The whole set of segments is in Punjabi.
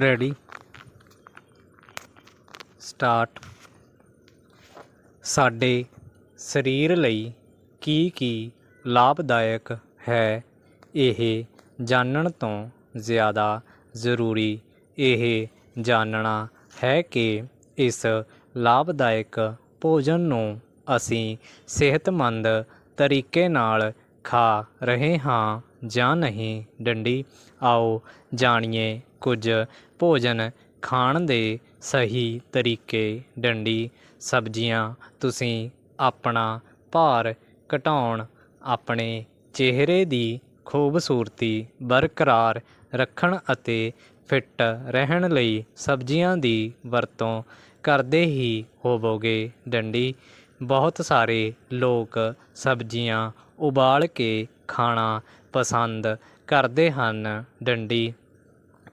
ਰੈਡੀ ਸਟਾਰਟ ਸਾਡੇ ਸਰੀਰ ਲਈ ਕੀ ਕੀ ਲਾਭਦਾਇਕ ਹੈ ਇਹ ਜਾਣਨ ਤੋਂ ਜ਼ਿਆਦਾ ਜ਼ਰੂਰੀ। ਇਹ ਜਾਣਨਾ ਹੈ ਕਿ ਇਸ ਲਾਭਦਾਇਕ ਭੋਜਨ ਨੂੰ ਅਸੀਂ ਸਿਹਤਮੰਦ ਤਰੀਕੇ ਨਾਲ ਖਾ ਰਹੇ ਹਾਂ ਜਾਂ ਨਹੀਂ, ਡੰਡੀ, ਆਓ ਜਾਣੀਏ ਕੁਝ ਭੋਜਨ ਖਾਣ ਦੇ ਸਹੀ ਤਰੀਕੇ। ਡੰਡੀ, ਸਬਜ਼ੀਆਂ ਤੁਸੀਂ ਆਪਣਾ ਭਾਰ ਘਟਾਉਣ, ਆਪਣੇ ਚਿਹਰੇ ਦੀ ਖੂਬਸੂਰਤੀ ਬਰਕਰਾਰ ਰੱਖਣ ਅਤੇ ਫਿੱਟ ਰਹਿਣ ਲਈ ਸਬਜ਼ੀਆਂ ਦੀ ਵਰਤੋਂ ਕਰਦੇ ਹੀ ਹੋਵੋਗੇ। ਡੰਡੀ, ਬਹੁਤ ਸਾਰੇ ਲੋਕ ਸਬਜ਼ੀਆਂ ਉਬਾਲ ਕੇ ਖਾਣਾ ਪਸੰਦ ਕਰਦੇ ਹਨ, ਡੰਡੀ।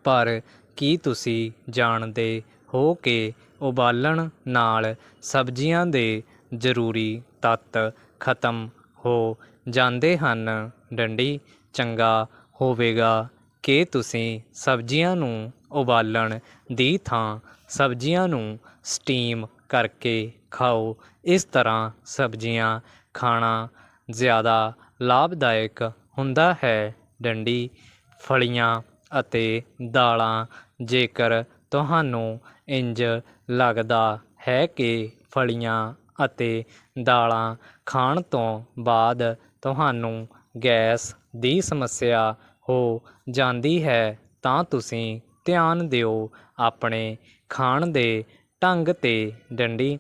ਪਰ ਕੀ ਤੁਸੀਂ ਜਾਣਦੇ ਹੋ ਕਿ ਉਬਾਲਣ ਨਾਲ ਸਬਜ਼ੀਆਂ ਦੇ ਜ਼ਰੂਰੀ ਤੱਤ ਖਤਮ ਹੋ ਜਾਂਦੇ ਹਨ? ਡੰਡੀ, ਚੰਗਾ ਹੋਵੇਗਾ ਕਿ ਤੁਸੀਂ ਸਬਜ਼ੀਆਂ ਨੂੰ ਉਬਾਲਣ ਦੀ ਥਾਂ ਸਬਜ਼ੀਆਂ ਨੂੰ ਸਟੀਮ ਕਰਕੇ ਖਾਓ। ਇਸ ਤਰ੍ਹਾਂ ਸਬਜ਼ੀਆਂ ਖਾਣਾ ਜ਼ਿਆਦਾ ਲਾਭਦਾਇਕ ਹੁੰਦਾ ਹੈ। ਡੰਡੀ, ਫਲੀਆਂ ਅਤੇ ਦਾਲਾਂ, ਜੇਕਰ ਤੁਹਾਨੂੰ ਇੰਜ ਲੱਗਦਾ ਹੈ ਕਿ ਫਲੀਆਂ ਅਤੇ ਦਾਲਾਂ ਖਾਣ ਤੋਂ ਬਾਅਦ ਤੁਹਾਨੂੰ ਗੈਸ ਦੀ ਸਮੱਸਿਆ ਹੋ ਜਾਂਦੀ ਹੈ, ਤਾਂ ਤੁਸੀਂ ਧਿਆਨ ਦਿਓ ਆਪਣੇ ਖਾਣ ਦੇ ਢੰਗ ਤੇ। ਡੰਡੀ,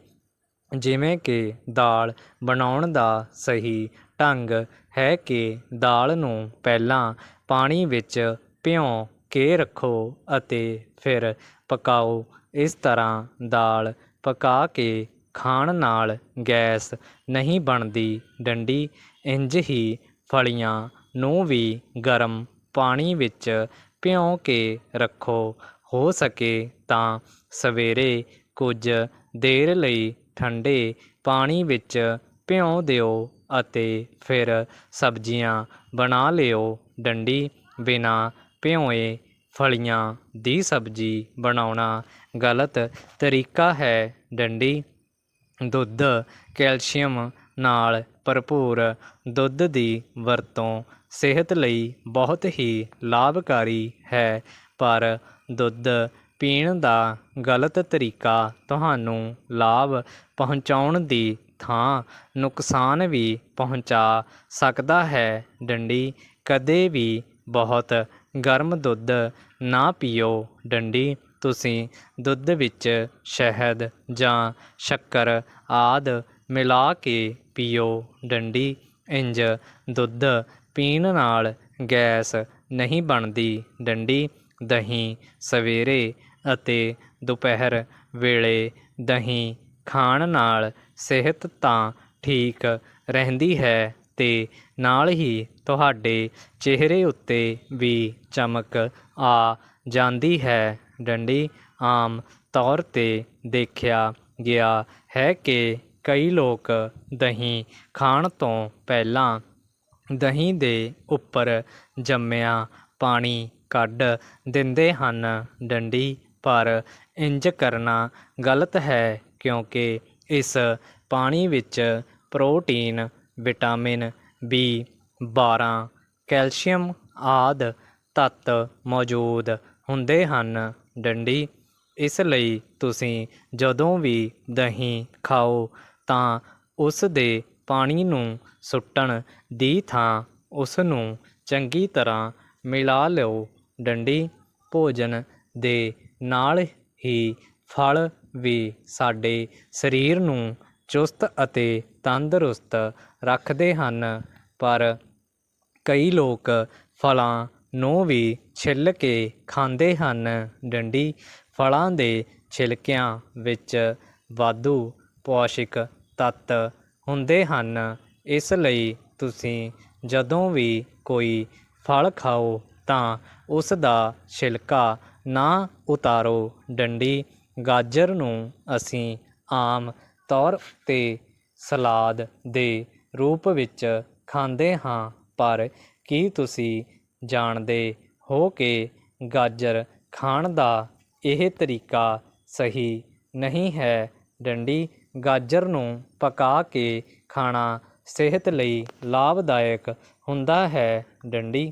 ਜਿਵੇਂ ਕਿ ਦਾਲ ਬਣਾਉਣ ਦਾ ਸਹੀ ਢੰਗ ਹੈ ਕਿ ਦਾਲ ਨੂੰ ਪਹਿਲਾਂ ਪਾਣੀ ਵਿੱਚ ਭਿਉਂ ਕੇ ਰੱਖੋ ਅਤੇ ਫਿਰ ਪਕਾਓ। ਇਸ ਤਰ੍ਹਾਂ ਦਾਲ ਪਕਾ ਕੇ ਖਾਣ ਨਾਲ ਗੈਸ ਨਹੀਂ ਬਣਦੀ ਡੰਡੀ ਇੰਜ ਹੀ ਫਲੀਆਂ ਨੂੰ ਵੀ ਗਰਮ ਪਾਣੀ ਵਿੱਚ ਭਿਉਂ ਕੇ ਰੱਖੋ। ਹੋ ਸਕੇ ਤਾਂ ਸਵੇਰੇ ਕੁਝ ਦੇਰ ਲਈ ਠੰਡੇ ਪਾਣੀ ਵਿੱਚ ਭਿਉਂ ਦਿਓ। ਅਤੇ ਫਿਰ ਸਬਜ਼ੀਆਂ ਬਣਾ ਲਿਓ। ਡੰਡੀ ਬਿਨਾਂ ਭਿਓਏ ਫਲੀਆਂ ਦੀ ਸਬਜ਼ੀ ਬਣਾਉਣਾ ਗਲਤ ਤਰੀਕਾ ਹੈ। ਡੰਡੀ ਦੁੱਧ, ਕੈਲਸ਼ੀਅਮ ਨਾਲ ਭਰਪੂਰ ਦੁੱਧ ਦੀ ਵਰਤੋਂ ਸਿਹਤ ਲਈ ਬਹੁਤ ਹੀ ਲਾਭਕਾਰੀ ਹੈ, ਪਰ ਦੁੱਧ ਪੀਣ ਦਾ ਗਲਤ ਤਰੀਕਾ ਤੁਹਾਨੂੰ ਲਾਭ ਪਹੁੰਚਾਉਣ ਦੀ ਥਾਂ ਨੁਕਸਾਨ ਵੀ ਪਹੁੰਚਾ ਸਕਦਾ ਹੈ। ਡੰਡੀ ਕਦੇ ਵੀ ਬਹੁਤ ਗਰਮ ਦੁੱਧ ਨਾ ਪੀਓ। ਡੰਡੀ, ਤੁਸੀਂ ਦੁੱਧ ਵਿੱਚ ਸ਼ਹਿਦ ਜਾਂ ਸ਼ੱਕਰ ਆਦਿ ਮਿਲਾ ਕੇ ਪੀਓ। ਡੰਡੀ ਇੰਜ ਦੁੱਧ ਪੀਣ ਨਾਲ ਗੈਸ ਨਹੀਂ ਬਣਦੀ। ਡੰਡੀ ਦਹੀਂ ਸਵੇਰੇ ਅਤੇ ਦੁਪਹਿਰ ਵੇਲੇ ਦਹੀਂ ਖਾਣ ਨਾਲ ਸਿਹਤ ਤਾਂ ਠੀਕ ਰਹਿੰਦੀ ਹੈ ਤੇ ਨਾਲ ਹੀ ਤੁਹਾਡੇ ਚਿਹਰੇ ਉੱਤੇ ਵੀ ਚਮਕ ਆ ਜਾਂਦੀ ਹੈ। ਡੰਡੀ ਆਮ ਤੌਰ ਤੇ ਦੇਖਿਆ ਗਿਆ ਹੈ ਕਿ ਕਈ ਲੋਕ ਦਹੀਂ ਖਾਣ ਤੋਂ ਪਹਿਲਾਂ ਦਹੀਂ ਦੇ ਉੱਪਰ ਜੰਮਿਆ ਪਾਣੀ ਕੱਢ ਦਿੰਦੇ ਹਨ। ਡੰਡੀ, ਪਰ ਇੰਜ ਕਰਨਾ ਗਲਤ ਹੈ ਕਿਉਂਕਿ ਇਸ ਪਾਣੀ ਵਿੱਚ ਪ੍ਰੋਟੀਨ, ਵਿਟਾਮਿਨ ਬੀ 12 ਕੈਲਸ਼ੀਅਮ ਆਦਿ ਤੱਤ ਮੌਜੂਦ ਹੁੰਦੇ ਹਨ। ਡੰਡੀ, ਇਸ ਲਈ ਤੁਸੀਂ ਜਦੋਂ ਵੀ ਦਹੀਂ ਖਾਓ ਤਾਂ ਉਸ ਦੇ ਪਾਣੀ ਨੂੰ ਸੁੱਟਣ ਦੀ ਥਾਂ ਉਸ ਨੂੰ ਚੰਗੀ ਤਰ੍ਹਾਂ ਮਿਲਾ ਲਓ। ਡੰਡੀ, ਭੋਜਨ ਦੇ ਨਾਲ ਹੀ ਫਲ ਵੀ ਸਾਡੇ ਸਰੀਰ ਨੂੰ ਚੁਸਤ ਅਤੇ ਤੰਦਰੁਸਤ ਰੱਖਦੇ ਹਨ। ਪਰ ਕਈ ਲੋਕ ਫਲਾਂ ਨੂੰ ਵੀ ਛਿੱਲ ਕੇ ਖਾਂਦੇ ਹਨ। ਡੰਡੀ ਫਲਾਂ ਦੇ ਛਿਲਕਿਆਂ ਵਿੱਚ ਵਾਧੂ ਪੌਸ਼ਟਿਕ ਤੱਤ ਹੁੰਦੇ ਹਨ। ਇਸ ਲਈ ਤੁਸੀਂ ਜਦੋਂ ਵੀ ਕੋਈ ਫਲ ਖਾਓ ਤਾਂ ਉਸ ਦਾ ਛਿਲਕਾ ਨਾ ਉਤਾਰੋ। ਡੰਡੀ ਗਾਜਰ ਨੂੰ ਅਸੀਂ ਆਮ ਤੌਰ ਤੇ ਸਲਾਦ ਦੇ ਰੂਪ ਵਿੱਚ ਖਾਂਦੇ ਹਾਂ, ਪਰ ਕੀ ਤੁਸੀਂ ਜਾਣਦੇ ਹੋ ਕਿ ਗਾਜਰ ਖਾਣ ਦਾ ਇਹ ਤਰੀਕਾ ਸਹੀ ਨਹੀਂ ਹੈ? ਡੰਡੀ, ਗਾਜਰ ਨੂੰ ਪਕਾ ਕੇ ਖਾਣਾ ਸਿਹਤ ਲਈ ਲਾਭਦਾਇਕ ਹੁੰਦਾ ਹੈ। ਡੰਡੀ